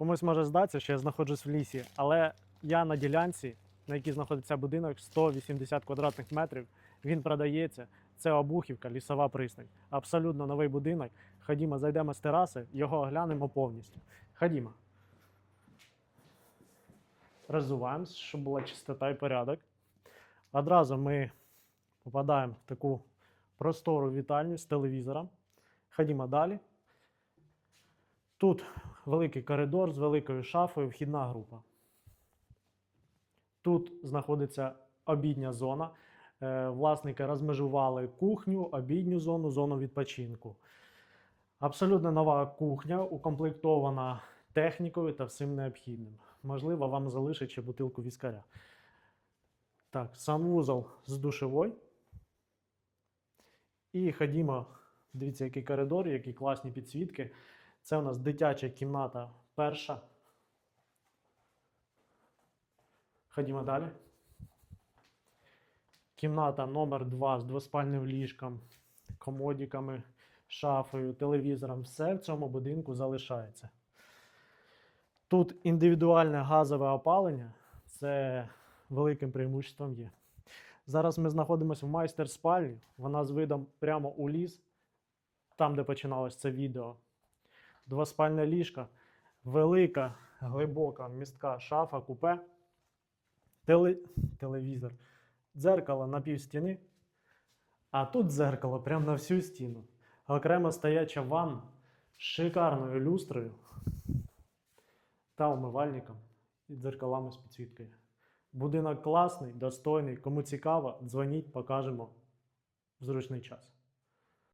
Комусь може здатися, що я знаходжусь в лісі, але я на ділянці, на якій знаходиться будинок, 180 квадратних метрів. Він продається. Це Обухівка, лісова пристань. Абсолютно новий будинок. Ходімо, зайдемо з тераси, його оглянемо повністю. Ходімо. Роззуваємось, щоб була чистота і порядок. Одразу ми попадаємо в таку простору вітальню з телевізором. Ходімо далі. Тут великий коридор з великою шафою, вхідна група. Тут знаходиться обідня зона. Е, Власники розмежували кухню, обідню зону, зону відпочинку. Абсолютно нова кухня, укомплектована технікою та всім необхідним. Можливо, вам залишить ще бутилку віскаря. Так, санвузол з душевою. І ходімо. Дивіться, який коридор, які класні підсвітки. Це у нас дитяча кімната перша. Ходімо далі. Кімната номер 2 з двоспальним ліжком, комодіками, шафою, телевізором. Все в цьому будинку залишається. Тут індивідуальне газове опалення. Це великим преимуществом є. Зараз ми знаходимося в майстер-спальні. Вона з видом прямо у ліс, там, де починалось це відео. Двоспальне ліжко, велика, глибока, містка шафа, купе, теле... телевізор, дзеркало на пів стіни. А тут дзеркало прямо на всю стіну. Окремо стояча ванна з шикарною люстрою та умивальником і дзеркалами з підсвіткою. Будинок класний, достойний. Кому цікаво, дзвоніть, покажемо в зручний час.